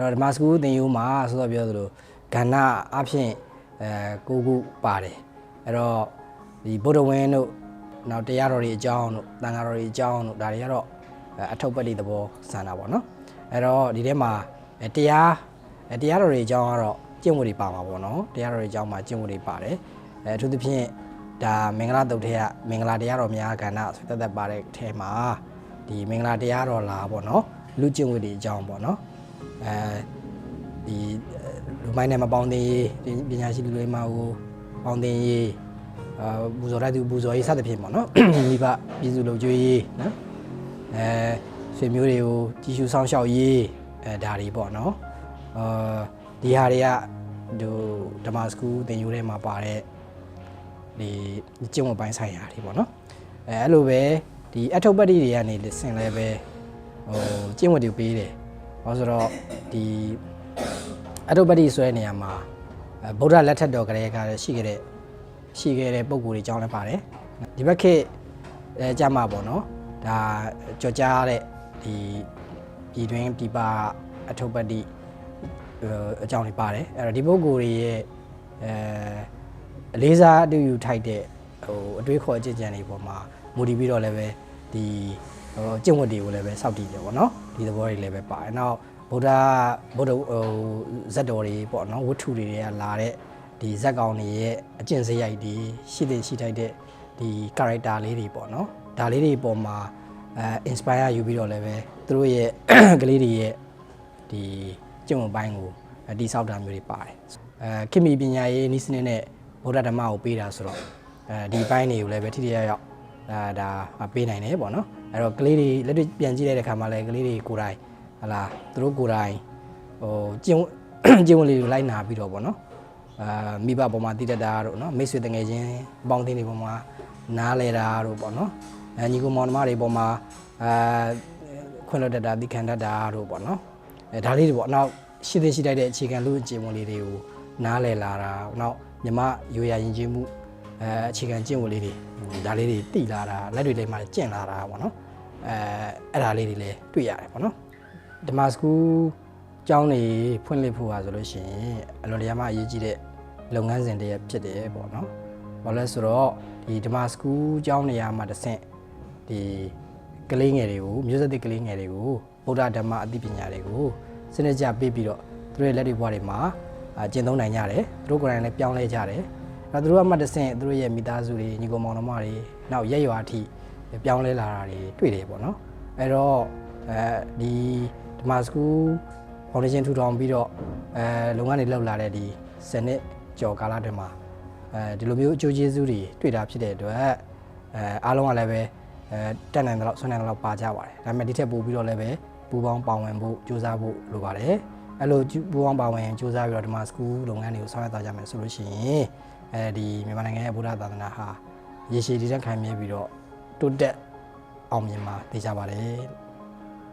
တော့ဒီမှာစကူသင်ယူမှာဆိုတော့ပြောသလိုကဏ္ဍအဖြစ်အဲကိုခုပါတယ်အဲ့တော့ဒီဗုဒ္ဓဝင်းတို့နောက်တရားတော်တွေအကြောင်းတို့တန်ဃာတော်တွေအကြောင်းတို့ဒါတွေကတော့အဲအထုပ်ပတ္တိသဘောဆန္ဒပေါ့နော်အဲ့တော့ဒီထဲမှာအဲတရားအဲတရားတော်တွေအကြောင်းကတော့ကျင့်ဝတ်တွေပါမှာပေါ့နော်တရားတော်တွေအကြောင်းမှာကျင့်ဝတ်တွေပါတယ်အဲအထူးသဖြင့်ဒါမင်္ဂလာတုတ်ထဲကမင်္ဂလာတရားတော်များကဏ္ဍဆွေသက်သက်ပါတဲ့ထဲမှာဒီမင်္ဂလာတရားတော်လာပေါ့နော်လူကျင့်ဝတ်တွေအကြောင်းပေါ့နော် အဲဒီလူမိုင်းနဲ့မပေါင်းသိရေးဒီပညာရှိလူတွေမှာကိုပေါင်းသိရေးအာပူဇော်တဲ့သူပူဇော်ရေးစသဖြင့်ပေါ့နော်မိဘပြည်စုလုပ်ကြွေးရေးနော်အဲဆွေမျိုးတွေကိုကြီးစုဆောင်ရှောက်ရေးအဲဒါတွေပေါ့နော်အာဒီဟာတွေကဒိုဓမ္မစကူသင်ယူထဲမှာပါတဲ့ဒီကျင့်ဝတ်ပိုင်းဆိုင်ရာတွေပေါ့နော်အဲအဲ့လိုပဲဒီအထုပ်ပတ္တိတွေကနေဆင်လဲပဲဟိုကျင့်ဝတ်တွေပေးတယ် ဟောဆိုတော့ဒီအထုပ်ပတ္တိဆိုတဲ့နေရာမှာအဲဗုဒ္ဓလက်ထက်တော်ကလေးကလည်းရှိခဲ့တဲ့ရှိခဲ့တဲ့ပုံကိုယ်တွေအကြောင်းလည်းပါတယ်ဒီဘက်ခေတ်အဲကြမှာပေါ့နော်ဒါကြော်ကြားတဲ့ဒီပြည်တွင်းပြည်ပအထုပ်ပတ္တိဟိုအကြောင်းတွေပါတယ်အဲ့တော့ဒီပုဂ္ဂိုလ်တွေရဲ့အဲအလေးစားအတူယူထိုက်တဲ့ဟိုအတွေးခေါ်အကျင့်ကြံတွေပေါ်မှာမူတည်ပြီးတော့လည်းပဲဒီဟိုအ ကျင့်ဝတ်တွေကိုလည်းပဲစောင့်တည်တယ်ပေါ့နော်ဒီသဘောတွေလည်းပဲပါတယ်နောက်ဗုဒ္ဓဗုဒ္ဓဟိုဇတ်တော်တွေပေါ့နော်ဝတ္ထုတွေတွေကလာတဲ့ဒီဇက်ကောင်တွေရဲ့အကျင့်စရိုက်တွေရှိတဲ့ရှိထိုက်တဲ့ဒီ character လေးတွေပေါ့နော်ဒါလေးတွေပေါ်မှာအဲ inspire ယူပြီးတော့လည်းပဲသူတို့ရဲ့ကလေးတွေရဲ့ဒီကျင့်ဝတ်ပိုင်းကိုတိဆောက်တာမျိုးတွေပါတယ်အဲခင်မီပညာရေးနည်းစနစ်နဲ့ဗုဒ္ဓဓမ္မကိုပေးတာဆိုတော့အဲဒီဘိုင်းတွေကိုလည်းပဲထိထိရောက်ရောက် ဒါဒါပေးနိုင်တယ်ပေါ့နော်အဲ့တော့ကလေးတွေလက်တွေ့ပြန်ကြည့်လိုက်တဲ့ခါမှာလည်းကလေးတွေကိုယ်တိုင်ဟလာသူတို့ကိုယ်တိုင်ဟိုကျင့်ဝတ်ကျင့်ဝတ်လေးတွေလိုက်နာပြီးတော့ပေါ့နော်အာမိဘပေါ်မှာတည်တတ်တာတို့နော်မိတ်ဆွေတငယ်ချင်းအပေါင်းအသင်းတွေပေါ်မှာနားလဲတာတို့ပေါ့နော်အဲညီကောင်မောင်နှမတွေပေါ်မှာအာခွင့်လွှတ်တတ်တာသိခံတတ်တာတို့ပေါ့နော်အဲဒါလေးတွေပေါ့နောက်ရှိသေးရှိတိုက်တဲ့အခြေခံလူအခြေဝင်လေးတွေကိုနားလည်လာတာနောက်မြမရိုးရာယဉ်ကျေးမှု အဲအခြေခံကျင့်ဝတ်လေးတွေဒါလေးတွေတိလာတာလက်တွေလေးမှာကျင့်လာတာပေါ့နော်အဲအဲ့ဒါလေးတွေလည်းတွေ့ရတယ်ပေါ့နော်ဓမ္မစကူကျောင်းတွေဖွင့်လှစ်ဖို့ဟာဆိုလို့ရှိရင်အလွန်တရာမှအရေးကြီးတဲ့လုပ်ငန်းစဉ်တစ်ရပ်ဖြစ်တယ်ပေါ့နော်ဘာလဲဆိုတော့ဒီဓမ္မစကူကျောင်းနေရာမှာတစ်ဆင့်ဒီကလေးငယ်တွေကိုမျိုးဆက်သစ်ကလေးငယ်တွေကိုဗုဒ္ဓဓမ္မအသိပညာတွေကိုစနစ်ကျပေးပြီးတော့သူတို့ရဲ့လက်တွေဘွားတွေမှာအာကျင့်သုံးနိုင်ကြတယ်သူတို့ကိုယ်တိုင်လည်းပြောင်းလဲကြတယ် အဲသူတို့အမှတ်တဆင့်သူတို့ရဲ့မိသားစုတွေညီကောင်မောင်နှမတွေနောက်ရက်ရွာအထိပြောင်းလဲလာတာတွေတွေ့တယ်ပေါ့နော်အဲတော့အဲဒီဓမ္မစကူဖောင်ဒေးရှင်းထူထောင်ပြီးတော့အဲလုပ်ငန်းတွေလုပ်လာတဲ့ဒီစနစ်ကျော်ကာလအတွင်းမှာအဲဒီလိုမျိုးအကျိုးကျေးဇူးတွေတွေ့တာဖြစ်တဲ့အတွက်အဲအားလုံးကလည်းပဲအဲတက်နိုင်တယ်လို့ဆွနိုင်တယ်လို့ပါကြပါတယ်ဒါပေမဲ့ဒီထက်ပိုပြီးတော့လည်းပဲပူပေါင်းပါဝင်ဖို့ကြိုးစားဖို့လိုပါတယ်အဲ့လိုပူပေါင်းပါဝင်ကြိုးစားပြီးတော့ဒီမှာစကူးလုပ်ငန်းတွေကိုဆောင်ရွက်သွားကြမယ်ဆိုလို့ရှိရင် အဲဒီမြန်မာနိုင်ငံရဲ့ဗုဒ္ဓသာသနာဟာရေရှည်တည်တံ့ခိုင်မြဲပြီးတော့တိုးတက်အောင်မြင်မှာသိကြပါတယ်